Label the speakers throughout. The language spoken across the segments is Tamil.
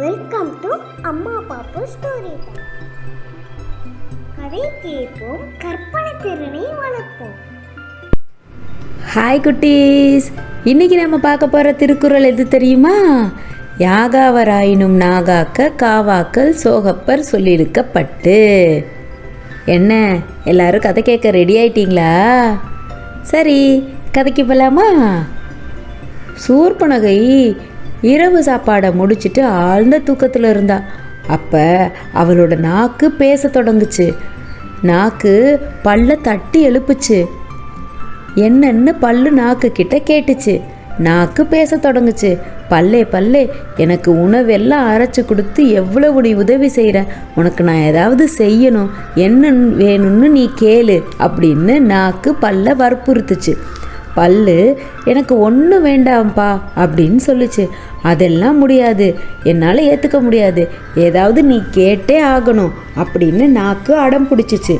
Speaker 1: வெல்கம் டு அம்மா பாப்பு ஸ்டோரி கதை கேட்போம் கற்பனை திறனை வளர்ப்போம்.
Speaker 2: ஹாய் குட்டீஸ். இன்னைக்கு நம்ம பார்க்க போகிற திருக்குறள் எது தெரியுமா? யாகாவராயினும் நாகாக்க காவாக்கள் சோகப்பர் சொல்லியிருக்கப்பட்டு. என்ன? எல்லாரும் கதை கேட்க ரெடி ஆயிட்டீங்களா? சரி கதைக்கு போகலாமா சூர்பனகை இரவு சாப்பாடை முடிச்சிட்டு ஆழ்ந்த தூக்கத்தில் இருந்தா. அப்போ அவளோட நாக்கு பேச தொடங்குச்சு. நாக்கு பல்ல தட்டி எழுப்புச்சு. என்னன்னு பல்லு நாக்கு கிட்ட கேட்டுச்சு. நாக்கு பேச தொடங்குச்சு. பல்லே பல்லே எனக்கு உணவெல்லாம் அரைச்சி கொடுத்து எவ்வளவு நீ உதவி செய்கிற உனக்கு நான் ஏதாவது செய்யணும். என்ன வேணும்னு நீ கேளு அப்படின்னு நாக்கு பல்ல வற்புறுத்துச்சு. பல்லு எனக்கு ஒன்றும் வேண்டாம்ப்பா அப்படின்னு சொல்லுச்சு. அதெல்லாம் முடியாது. என்னால் ஏற்றுக்க முடியாது. ஏதாவது நீ கேட்டே ஆகணும் அப்படின்னு நாக்கு அடம் பிடிச்சிச்சு.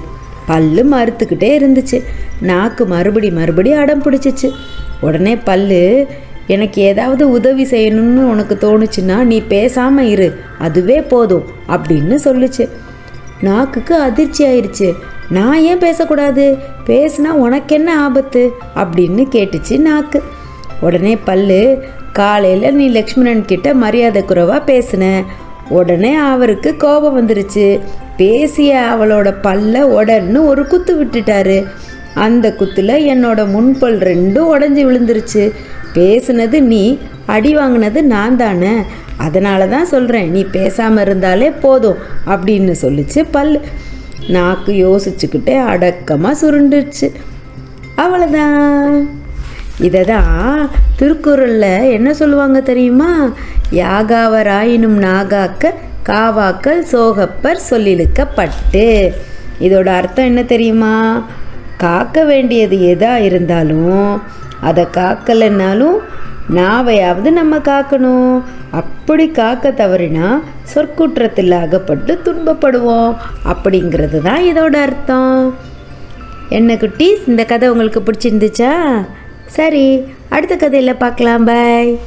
Speaker 2: பல்லு மறுத்துக்கிட்டே இருந்துச்சு. நாக்கு மறுபடி மறுபடி அடம் பிடிச்சிச்சு. உடனே பல்லு எனக்கு ஏதாவது உதவி செய்யணும்னு உனக்கு தோணுச்சுன்னா நீ பேசாமல் இரு. அதுவே போதும் அப்படின்னு சொல்லுச்சு. நாக்குக்கு அதிர்ச்சி ஆயிடுச்சு நான் ஏன் பேசக்கூடாது? பேசுனா உனக்கு என்ன ஆபத்து? அப்படின்னு கேட்டுச்சு நாக்கு. உடனே பல்லு காலையில் நீ லக்ஷ்மணன் கிட்ட மரியாதை குறைவாக பேசின. உடனே அவருக்கு கோபம் வந்துருச்சு. பேசிய அவளோட பல்ல உடன்னு ஒரு குத்து விட்டுட்டாரு. அந்த குத்தில் என்னோட முன்பல் ரெண்டும் உடஞ்சி விழுந்துருச்சு. பேசுனது நீ அடி வாங்கினது நான் தானே. அதனால தான் சொல்கிறேன் நீ பேசாமல் இருந்தாலே போதும் அப்படின்னு சொல்லிச்சு பல்லு. நாக்கு யோசிச்சுக்கிட்டே அடக்கமாக சுருண்டுச்சு. அவ்வளோதான் இதை தான் திருக்குறளில் என்ன சொல்லுவாங்க தெரியுமா? யாகாவராயினும் நாகாக்க காவாக்கல் சோகப்பர் சொல்லிழுக்கப்பட்டு. இதோட அர்த்தம் என்ன தெரியுமா? காக்க வேண்டியது எதாக இருந்தாலும் அதை காக்கலைன்னாலும் நாவையாவது நம்ம காக்கணும். அப்படி காக்க தவறினா சொற்குற்றத்தில் அகப்பட்டு துன்பப்படுவோம். அப்படிங்கிறது தான் இதோட அர்த்தம். என்ன குட்டீஸ் இந்த கதை உங்களுக்கு பிடிச்சிருந்துச்சா? சரி அடுத்த கதையில் பார்க்கலாம். பாய்.